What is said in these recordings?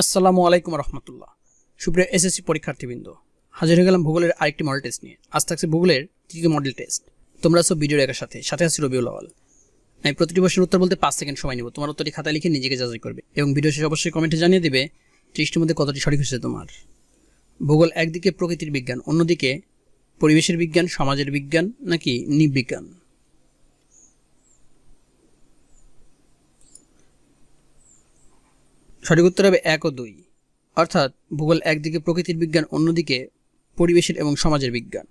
আসসালামু আলাইকুম রহমতুল্লাহ। সুপ্রিয় এসএসসি পরীক্ষার্থীবৃন্দ, হাজির হয়ে গেলাম ভূগোলের আরেকটি মডেল টেস্ট নিয়ে। আজ থাকছে ভূগোলের তৃতীয় মডেল টেস্ট তোমরা সব ভিডিওর একের সাথে সাথে আছি রবিউল আওয়াল। আমি প্রতিটি প্রশ্নের উত্তর বলতে পাঁচ সেকেন্ড সময় নিব। তোমার উত্তরটি খাতায় লিখে নিজেকে যাচাই করবে এবং ভিডিও শেষে অবশ্যই কমেন্টে জানিয়ে দেবে ত্রিশটির মধ্যে কতটি সঠিক হয়েছে তোমার। ভূগোল একদিকে প্রকৃতির বিজ্ঞান, অন্যদিকে পরিবেশের বিজ্ঞান, সমাজের বিজ্ঞান, নাকি নিববিজ্ঞান সঠিক উত্তর হবে এক ও দুই। অর্থাৎ ভূগোল একদিকে প্রকৃতির বিজ্ঞান, অন্যদিকে পরিবেশের এবং সমাজের বিজ্ঞান।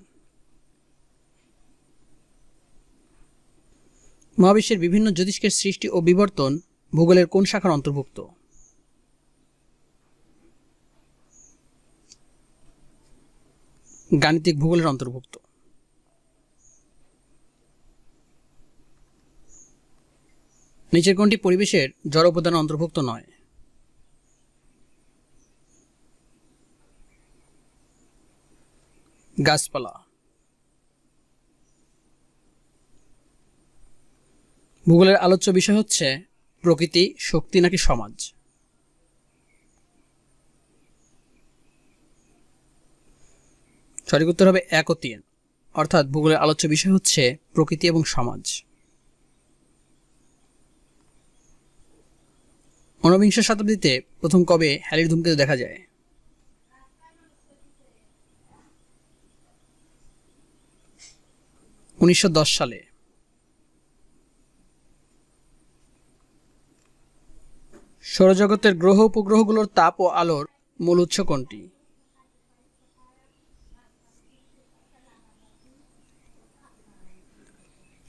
মহাবিশ্বের বিভিন্ন জ্যোতিষ্কের সৃষ্টি ও বিবর্তন ভূগোলের কোন শাখার অন্তর্ভুক্ত? গাণিতিক ভূগোলের অন্তর্ভুক্ত। নিচের কোনটি পরিবেশের জড় উপাদান অন্তর্ভুক্ত নয়? গাছপালা। ভূগোলের আলোচ্য বিষয় হচ্ছে, প্রকৃতি, শক্তি নাকি সমাজ? সঠিক উত্তর হবে এক ও তিন অর্থাৎ ভূগোলের আলোচ্য বিষয় হচ্ছে প্রকৃতি এবং সমাজ। ঊনবিংশ শতাব্দীতে প্রথম কবে হ্যালির ধূমকেতু দেখা যায়? উনিশশো দশ সালে। সৌরজগতের গ্রহ উপগ্রহগুলোর তাপ ও আলোর মূল উৎস কোনটি?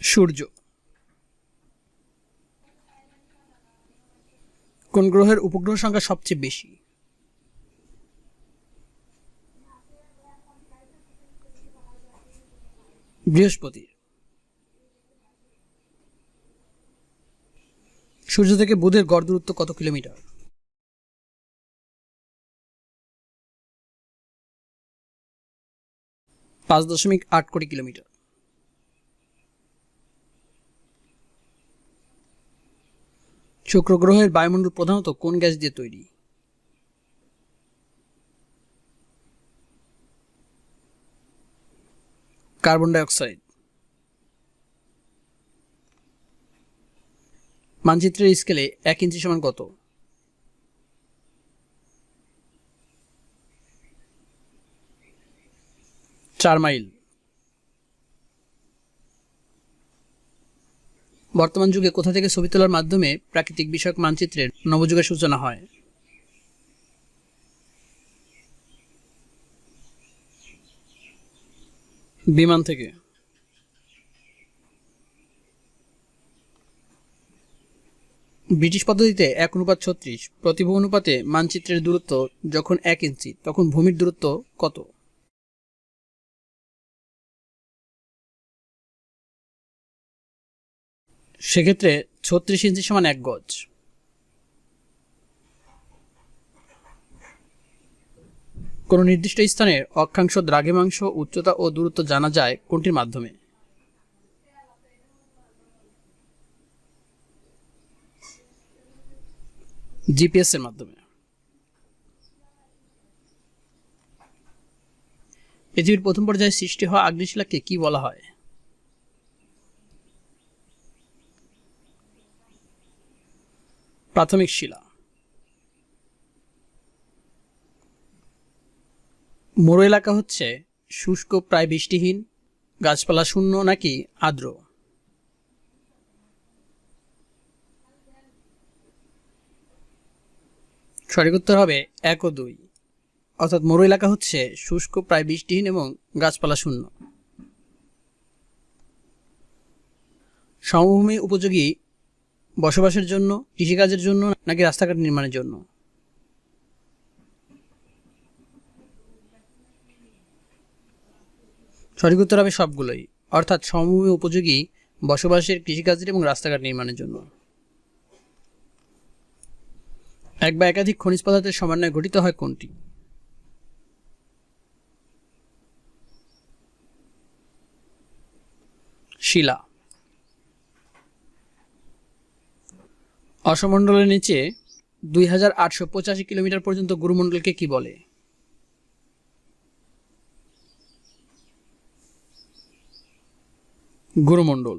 সূর্য। কোন গ্রহের উপগ্রহ সংখ্যা সবচেয়ে বেশি? বৃহস্পতির সূর্য থেকে বুধের গড় দূরত্ব কত কিলোমিটার? পাঁচ দশমিক আট কোটি কিলোমিটার। শুক্র গ্রহের বায়ুমণ্ডল প্রধানত কোন গ্যাস দিয়ে তৈরি? Carbon dioxide. মানচিত্রের স্কেলে এক ইঞ্চি সমান কত? চার মাইল। বর্তমান যুগে কোথা থেকে ছবি তোলার মাধ্যমে প্রাকৃতিক বিষয়ক মানচিত্রের নবযুগের সূচনা হয়? বিমান থেকে। ব্রিটিশ পদ্ধতিতে এক অনুপাত ছত্রিশ প্রতিভূ অনুপাতে মানচিত্রের দূরত্ব যখন এক ইঞ্চি, তখন ভূমির দূরত্ব কত? সেক্ষেত্রে ছত্রিশ ইঞ্চি সমান এক গজ। কোনো নির্দিষ্ট স্থানের অক্ষাংশ, দ্রাঘিমাংশ, উচ্চতা ও দূরত্ব জানা যায় কোনটির মাধ্যমে? জিপিএস এর মাধ্যমে। পৃথিবীর প্রথম পর্যায়ে সৃষ্টি হওয়া আগ্নেয়শিলাকে কি বলা হয়? প্রাথমিক শিলা। মরু এলাকা হচ্ছে শুষ্ক, প্রায় বৃষ্টিহীন, গাছপালা শূন্য নাকি আর্দ্র? সঠিক উত্তর হবে এক ও দুই। অর্থাৎ মরু এলাকা হচ্ছে শুষ্ক, প্রায় বৃষ্টিহীন এবং গাছপালা শূন্য। সমভূমি উপযোগী বসবাসের জন্য, কৃষিকাজের জন্য নাকি রাস্তাঘাট নির্মাণের জন্য? সঠিক উত্তর হবে সবগুলোই। অর্থাৎ সমভূমি উপযোগী বসবাসের কৃষিকাজের এবং রাস্তাঘাট নির্মাণের জন্য। এক বা একাধিক খনিজ পদার্থের সমন্বয়ে গঠিত হয় কোনটি? শিলা। অসমণ্ডলের নিচে দুই হাজার আটশো পঁচাশি কিলোমিটার পর্যন্ত গুরুমণ্ডলকে কি বলে? গুরুমণ্ডল।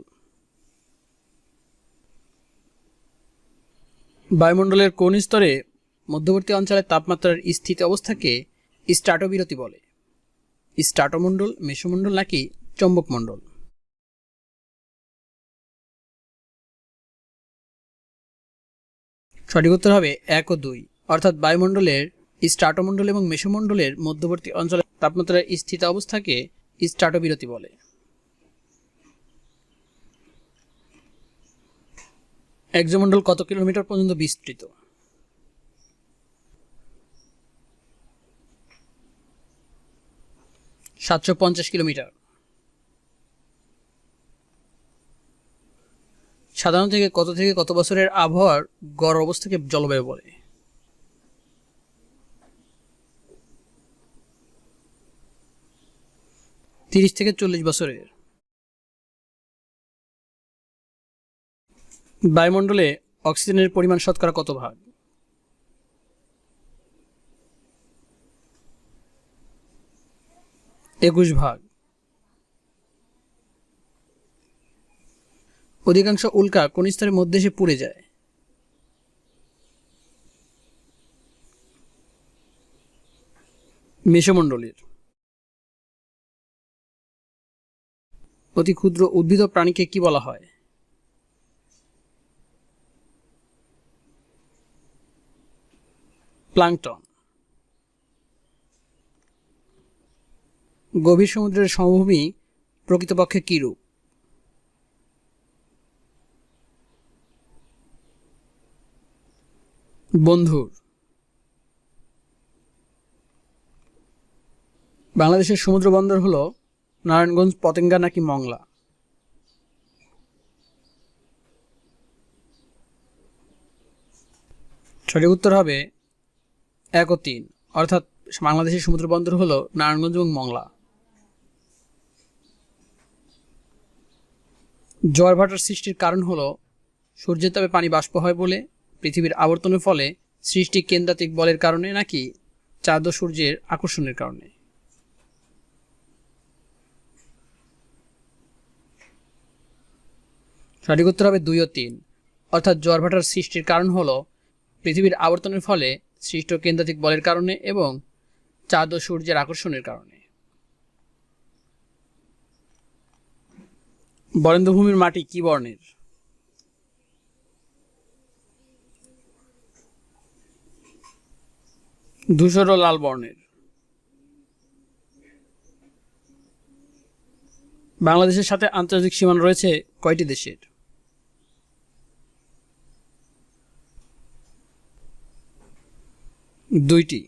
বায়ুমণ্ডলের কোন স্তরে মধ্যবর্তী অঞ্চলের তাপমাত্রার স্থিতি অবস্থাকে স্ট্রাটোবিরতি বলে? স্ট্রাটোমণ্ডল মেষমণ্ডল নাকি চৌম্বকমণ্ডল? সঠিক উত্তর হবে এক ও দুই। অর্থাৎ বায়ুমণ্ডলের স্ট্রাটোমণ্ডল এবং মেষমণ্ডলের মধ্যবর্তী অঞ্চলের তাপমাত্রার স্থিত অবস্থাকে স্ট্রাটোবিরতি বলে। একজমণ্ডল কত কিলোমিটার পর্যন্ত বিস্তৃত? সাতশো পঞ্চাশ কিলোমিটার। সাধারণ থেকে কত থেকে কত বছরের আবহাওয়ার গড় অবস্থাকে জলবায়ু বলে? তিরিশ থেকে চল্লিশ বছরের। বায়ুমণ্ডলে অক্সিজেনের পরিমাণ শতকরা কত ভাগ? একুশ ভাগ। অধিকাংশ উল্কা কোন স্তরের মধ্যে এসে পুড়ে যায়? মেষমণ্ডলের। অতি ক্ষুদ্র উদ্ভিদ প্রাণীকে কি বলা হয়? প্লাংটন। গভীর সমুদ্রের সমভূমি প্রকৃতপক্ষে কী রূপ বন্ধুর। বাংলাদেশের সমুদ্র বন্দর হলো নারায়ণগঞ্জ, পতেঙ্গা নাকি মংলা? সঠিক উত্তর হবে এক ও তিন। অর্থাৎ বাংলাদেশের সমুদ্র বন্দর হলো নারায়ণগঞ্জ এবং মংলা। জোয়ার ভাটার সৃষ্টির কারণ হলো সূর্যের তাপে পানি বাষ্প হয় বলে, পৃথিবীর আবর্তনের ফলে সৃষ্টি কেন্দ্রাতিক বলের কারণে নাকি চাঁদ সূর্যের আকর্ষণের কারণে। সঠিক উত্তর হবে দুই ও তিন। অর্থাৎ জোয়ার ভাটার সৃষ্টির কারণ হলো পৃথিবীর আবর্তনের ফলে সৃষ্ট কেন্দ্রাতিক বলের কারণে এবং চাঁদ ও সূর্যের আকর্ষণের কারণে। বরেন্দ্রভূমির মাটি কি বর্ণের? ধূসর ও লাল বর্ণের। বাংলাদেশের সাথে আন্তর্জাতিক সীমানা রয়েছে কয়টি দেশের? দুইটি।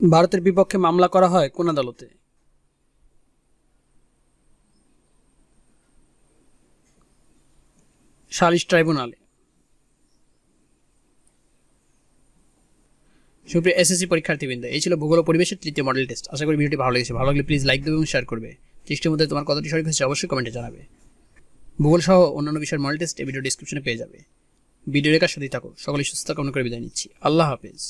ভারতের বিপক্ষে মামলা করা হয় কোন আদালতে? সালিশ ট্রাইব্যুনালে। সুপ্রিয় এসএসসি পরীক্ষার্থীবৃন্দ, এই ছিল ভূগোল পরিবেশের তৃতীয় মডেল টেস্ট আশা করি ভিডিওটি ভালো লেগেছে। ভালো লাগলে প্লিজ লাইক দেবে এবং শেয়ার করবে। টেস্টের মধ্যে তোমার কতটি সঠিক হয়েছে অবশ্যই কমেন্টে জানাবে। ভূগোল সহ অন্যান্য বিষয়ের মডেল টেস্ট এই ভিডিও ডিসক্রিপশনে পেয়ে যাবে। ভিডিও রেখার সাথেই থাকো। সকলে সুস্থ কামনা করে বিদায় নিচ্ছি। আল্লাহ হাফেজ।